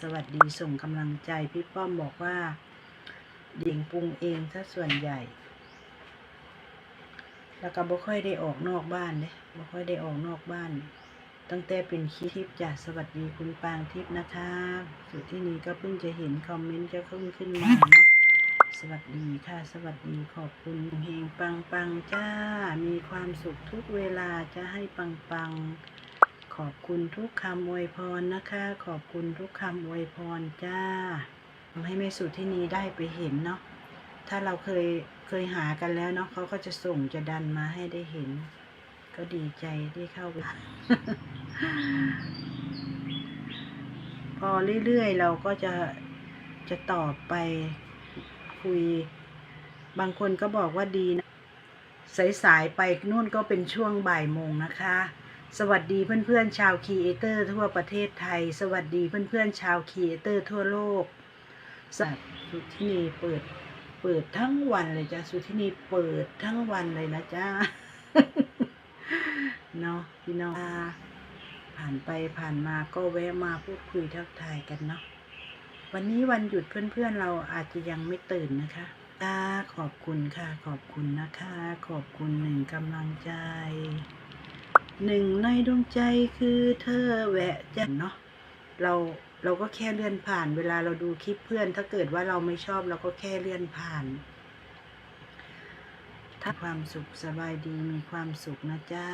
สวัสดีส่งกำลังใจ พี่ป้อมบอกว่าเดิ่งปรุงเองซะส่วนใหญ่ แล้วก็บ่ค่อยได้ออกนอกบ้านเด้บ่ค่อยได้ออกนอกบ้าน ตั้งแต่เป็นคลิปทิปจ้ะสวัสดีคุณปางทิพย์นะคะสุดที่นี้ก็เพิ่งจะเห็นคอมเมนต์จะขึ้นขึ้นมาเนาะสวัสดีค่ะ สวัสดีขอบคุณเฮงปังปังจ้า มีความสุขทุกเวลาจะให้ปังปัง ขอบคุณทุกคำอวยพรนะคะ ขอบคุณทุกคำอวยพรจ้าทำให้แม่สุที่นี้ได้ไปเห็นเนาะถ้าเราเคยเคยหากันแล้วเนาะเขาก็จะส่งจะดันมาให้ได้เห็น ก็ดีใจที่เข้าไปพอเรื่อยๆเราก็จะจะตอบไปคุย บางคนก็บอกว่าดีนะสายๆไปนู่นก็เป็นช่วงบ่ายโมงนะคะ สวัสดีเพื่อนๆชาวครีเอเตอร์ทั่วประเทศไทย สวัสดีเพื่อนๆชาวครีเอเตอร์ทั่วโลกสัตว์สุทินีเปิด เปิดทั้งวันเลยจ้ะสุทินีเปิดทั้งวันเลยนะจ้าเนาะพี่น้องผ่านไปผ่านมาก็แวะมาพูดคุยทักทายกันเนาะวันนี้วันหยุดเพื่อนๆเราอาจจะยังไม่ตื่นนะคะจ้าขอบคุณค่ะ ขอบคุณนะคะ ขอบคุณหนึ่งกำลังใจ หนึ่งในดวงใจคือเธอแวะจันเนาะเราเราก็แค่เลื่อนผ่าน เวลาเราดูคลิปเพื่อน ถ้าเกิดว่าเราไม่ชอบเราก็แค่เลื่อนผ่าน ถ้าความสุขสบายดีมีความสุขนะจ้า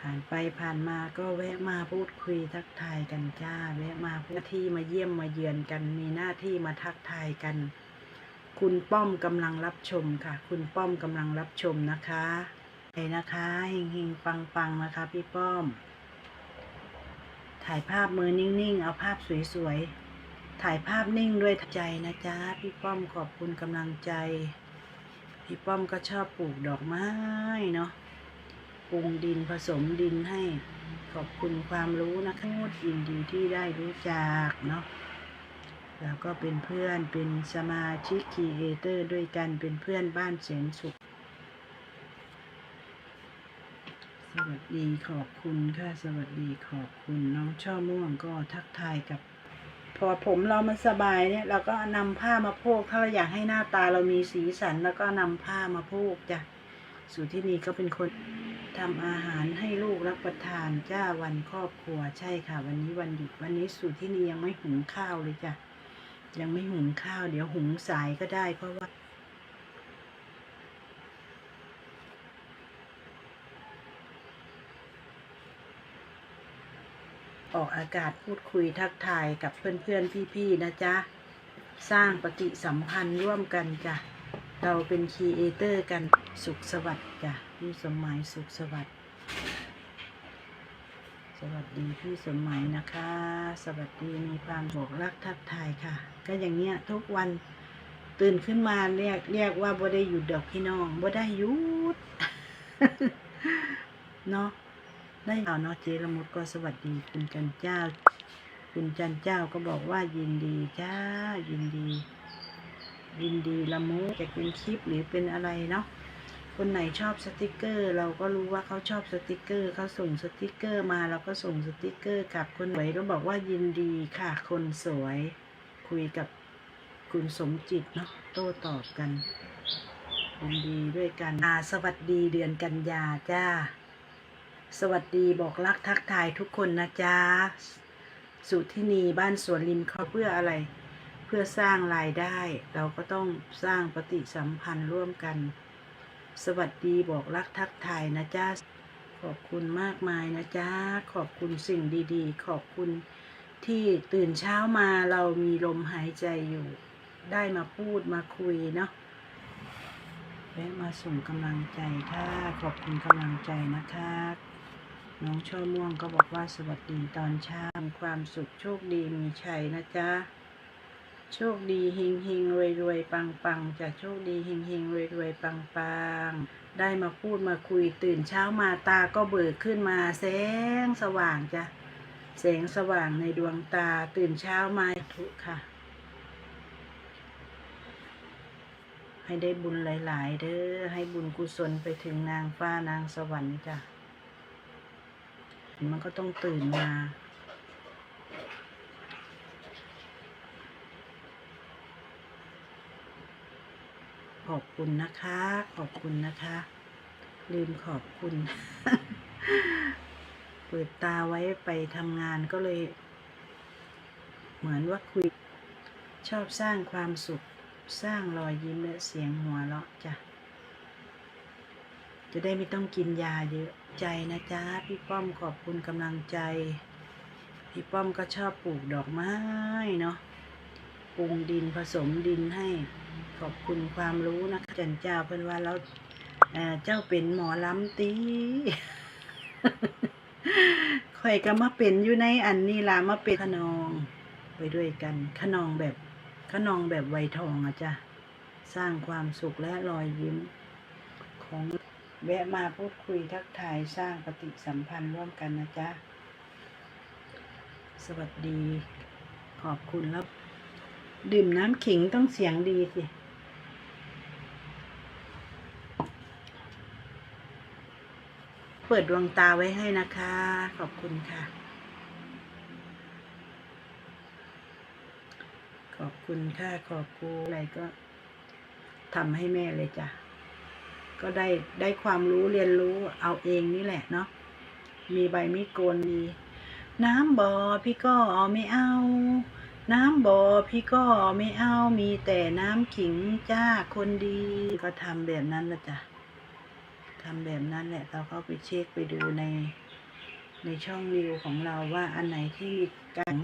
ผ่านไปผ่านมาก็แวะมาพูดคุยทักทายกันจ้า แวะมาพูดที่มาเยี่ยมมาเยือนกัน มีหน้าที่มาทักทายกัน คุณป้อมกำลังรับชมค่ะ คุณป้อมกำลังรับชมนะคะ ไปนะคะเฮงๆปังๆนะคะ พี่ป้อม ถ่ายภาพมือนิ่งๆ เอาภาพสวยๆ ถ่ายภาพนิ่งด้วยใจนะจ๊ะ พี่ป้อมขอบคุณกำลังใจ พี่ป้อมก็ชอบปลูกดอกไม้เนาะปรุงดินผสมดินให้ ขอบคุณความรู้นะคะยินดีที่ได้รู้จักเนาะแล้วก็เป็นเพื่อนเป็นสมาชิกคีเอเตอร์ด้วยกันเป็นเพื่อนบ้านเสนสุข สวัสดีขอบคุณค่ะ สวัสดีขอบคุณน้องช่อม่วงก็ทักทายกับ พอผมเรามันสบายเนี่ย เราก็นำผ้ามาโพกถ้าเราอยากให้หน้าตาเรามีสีสันแล้วก็นำผ้ามาโพกจ้ะสุที่นี่ก็เป็นคนทำอาหารให้ลูกรับประทานจ้าวันครอบครัวใช่ค่ะ วันนี้วันหยุดวันนี้สุที่นี่ยังไม่หุงข้าวเลยจ้ะยังไม่หุงข้าว เดี๋ยวหุงสายก็ได้เพราะว่า ออกอากาศพูดคุยทักทายกับเพื่อนๆ พี่ๆ นะจ๊ะ สร้างปฏิสัมพันธ์ร่วมกันจ้ะ เราเป็นครีเอเตอร์กันสุขสวัสดิ์จ้ะ พี่สมหมายสุขสวัสดิ์สวัสดีพี่สมหมายนะคะ สวัสดีมีความบอกรักทักทายค่ะ ก็อย่างเงี้ยทุกวันตื่นขึ้นมาเรียกเรียกว่าบ่ได้หยุดดอกพี่น้องบ่ได้หยุดเนาะ ได้ข่าวเนาะเจละมุดก็สวัสดีคุณจันเจ้า คุณจันเจ้าก็บอกว่ายินดีจ้ายินดี ยินดีละมุดจะเป็นคลิปหรือเป็นอะไรเนาะคนไหนชอบสติกเกอร์ เราก็รู้ว่าเขาชอบสติกเกอร์เขาส่งสติกเกอร์มาเราก็ส่งสติกเกอร์กลับคนสวยก็บอกว่ายินดีค่ะ คนสวยคุยกับคุณสมจิตเนาะโต้ตอบกันยินดีด้วยกันอ่าสวัสดีเดือนกันยาจ้า สวัสดีบอกรักทักทายทุกคนนะจ๊ะ สุทินีบ้านสวนริมเขาเพื่ออะไร เพื่อสร้างรายได้ เราก็ต้องสร้างปฏิสัมพันธ์ร่วมกัน สวัสดีบอกรักทักทายนะจ๊ะ ขอบคุณมากมายนะจ๊ะ ขอบคุณสิ่งดีๆ ขอบคุณที่ตื่นเช้ามาเรามีลมหายใจอยู่ ได้มาพูดมาคุยเนาะแวะมาส่งกำลังใจค่ะ ขอบคุณกำลังใจนะคะ น้องช่อม่วงก็บอกว่าสวัสดีตอนเช้ามีความสุขโชคดีมีชัยนะจ๊ะ โชคดีเฮงเฮงรวยรวยปังปังจะโชคดีเฮงเฮงรวยรวยปังปังได้มาพูดมาคุยตื่นเช้ามาตาก็เบิกขึ้นมาแสงสว่างจ้ะแสงสว่างในดวงตาตื่นเช้ามาทุกค่ะ ให้ได้บุญหลาย ๆ เด้อให้บุญกุศลไปถึงนางฟ้านางสวรรค์จ้ะ มันก็ต้องตื่นมาขอบคุณนะคะ ขอบคุณนะคะ ลืมขอบคุณ เปิดตาไว้ไปทำงานก็เลย เหมือนว่าคุย ชอบสร้างความสุข สร้างรอยยิ้มและเสียงหัวเราะจ้ะ จะได้ไม่ต้องกินยาเยอะใจนะจ๊ะพี่ป้อมขอบคุณกำลังใจ พี่ป้อมก็ชอบปลูกดอกไม้เนาะปรุงดินผสมดินให้ขอบคุณความรู้นะจันเจ้าเพิ่นว่าแล้วเอ่อเจ้าเป็นหมอล้ำตีข่อยก็มาเป็นอยู่ในอันนี้ละมาเป็นขนองไปด้วยกันขนองแบบขนองแบบไวทองอะจ้ะสร้างความสุขและรอยยิ้มของ แวะมาพูดคุยทักทายสร้างปฏิสัมพันธ์ร่วมกันนะจ๊ะ สวัสดี ขอบคุณแล้ว ดื่มน้ำขิงต้องเสียงดีสิเปิดดวงตาไว้ให้นะคะ ขอบคุณค่ะ ขอบคุณค่ะ ขอบคุณอะไรก็ทำให้แม่เลยจ้ะ ก็ได้ได้ความรู้เรียนรู้เอาเองนี่แหละเนาะมีใบมีดโกนมีน้ำบ่อพี่ก็ไม่เอา น้ำบ่อพี่ก็ไม่เอา มีแต่น้ำขิงจ้าคนดี ก็ทำแบบนั้นละจ้ะทำแบบนั้นแหละ เราก็ไปเช็คไปดูในในช่องวิวของเราว่าอันไหนที่มีการ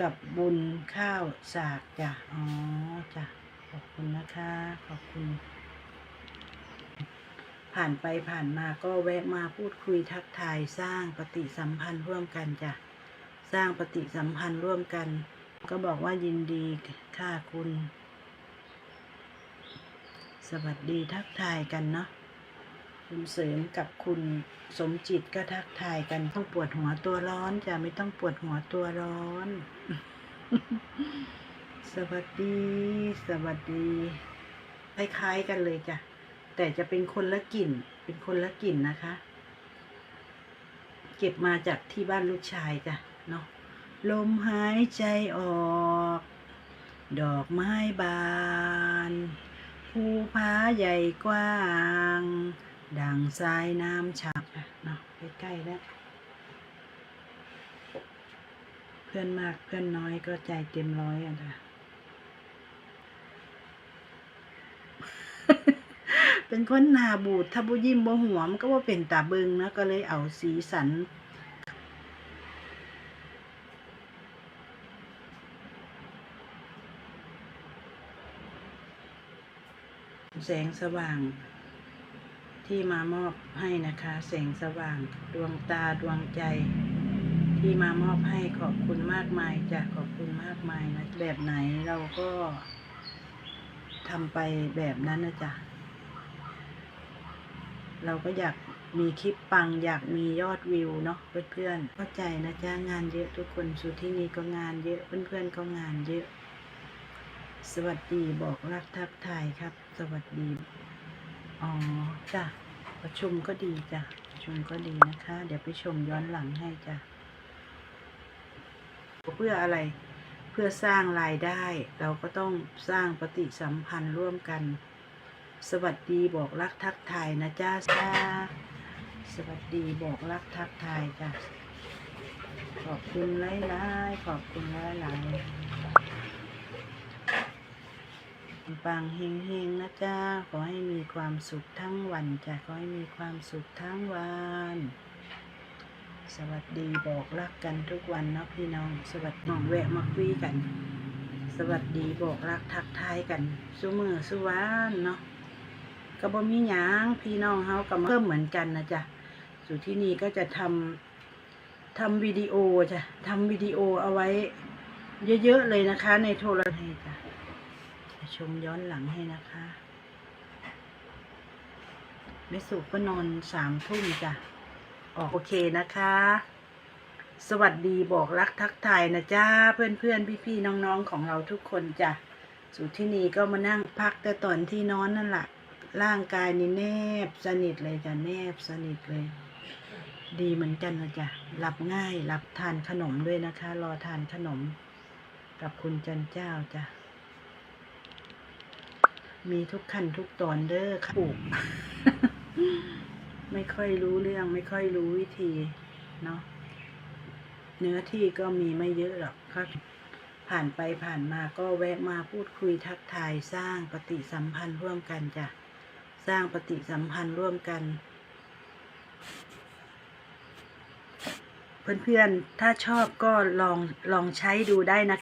กับบุญข้าวสากจ้ะ อ๋อจ้ะ ขอบคุณนะคะ ขอบคุณ ผ่านไปผ่านมาก็แวะมาพูดคุยทักทายสร้างปฏิสัมพันธ์ร่วมกันจ้ะสร้างปฏิสัมพันธ์ร่วมกัน ก็บอกว่ายินดีค่ะคุณ สวัสดีทักทายกันเนาะคุณเสริมกับคุณสมจิตก็ทักทายกันต้องปวดหัวตัวร้อนจ้ะไม่ต้องปวดหัวตัวร้อน สวัสดี สวัสดีคล้ายๆกันเลยจ้ะ แต่จะเป็นคนละกลิ่น เป็นคนละกลิ่นนะคะ เก็บมาจากที่บ้านลูกชายจ้ะเนาะลมหายใจออก ดอกไม้บานภูผาใหญ่กว้าง ดังสายน้ำฉับอะเนาะใกล้ๆแล้ว เพื่อนมากเพื่อนน้อยก็ใจเต็มร้อยอะจ้ะ เป็นคนหน้าบูดถ้าบุยิ้มบ่หัวมันก็ว่าเป็นตาเบิงนะก็เลยเอาสีสันแสงสว่าง ที่มามอบให้นะคะ แสงสว่างดวงตาดวงใจ ที่มามอบให้ขอบคุณมากมายจะขอบคุณมากมายนะแบบไหนเราก็ทำไปแบบนั้นนะจ๊ะ เราก็อยากมีคลิปปังอยากมียอดวิวเนาะเพื่อนๆเข้าใจนะจ๊ะงานเยอะทุกคนสุดที่นี่ก็งานเยอะเพื่อนๆก็งานเยอะ สวัสดีบอกรักทักทายครับ สวัสดีอ๋อจ้ะประชุมก็ดีจ้ะประชุมก็ดีนะคะ เดี๋ยวไปชมย้อนหลังให้จ้ะเพื่ออะไรเพื่อสร้างรายได้ เราก็ต้องสร้างปฏิสัมพันธ์ร่วมกัน สวัสดีบอกรักทักทายนะจ้าจ้าสวัสดีบอกรักทักทายจ้ะขอบคุณหลายๆขอบคุณหลายๆปังเฮงเฮงๆนะจ้าขอให้มีความสุขทั้งวันจ้ะขอให้มีความสุขทั้งวัน สวัสดีบอกรักกันทุกวันเนาะพี่น้อง สวัสดีแวะมาคุยกัน สวัสดีบอกรักทักทายกันสุมือสุวานเนาะ ก็บ่มีหยังพี่น้องเฮาก็มาเพิ่มเหมือนกันนะจ๊ะสู่ที่นี่ก็จะทำทำวิดีโอจ้ะทำวิดีโอเอาไว้ เยอะๆเลยนะคะ ในโทรทัศน์จ้ะจะชมย้อนหลังให้นะคะแม่สุก็นอนสามทุ่มจ้ะออกโอเคนะคะ สวัสดีบอกรักทักทายนะจ้าเพื่อนๆพี่ๆน้องๆของเราทุกคนจ้ะสู่ที่นี่ก็มานั่งพักแต่ตอนที่นอนนั่นแหละ ร่างกายนี่แนบสนิทเลยจ้ะแนบสนิทเลย ดีเหมือนกันนะจ๊ะหลับง่ายหลับทานขนมด้วยนะคะ รอทานขนม กับคุณจันเจ้าจ้ะมีทุกขั้นทุกตอนเด้อค่ะปลูกไม่ค่อยรู้เรื่องไม่ค่อยรู้วิธีเนาะเนื้อที่ก็มีไม่เยอะหรอกก็ผ่านไปผ่านมาก็แวะมาพูดคุยทักทายสร้างปฏิสัมพันธ์ร่วมกันจ้ะ สร้างปฏิสัมพันธ์ร่วมกัน เพื่อนๆ ถ้าชอบก็ลองลองใช้ดูได้นะ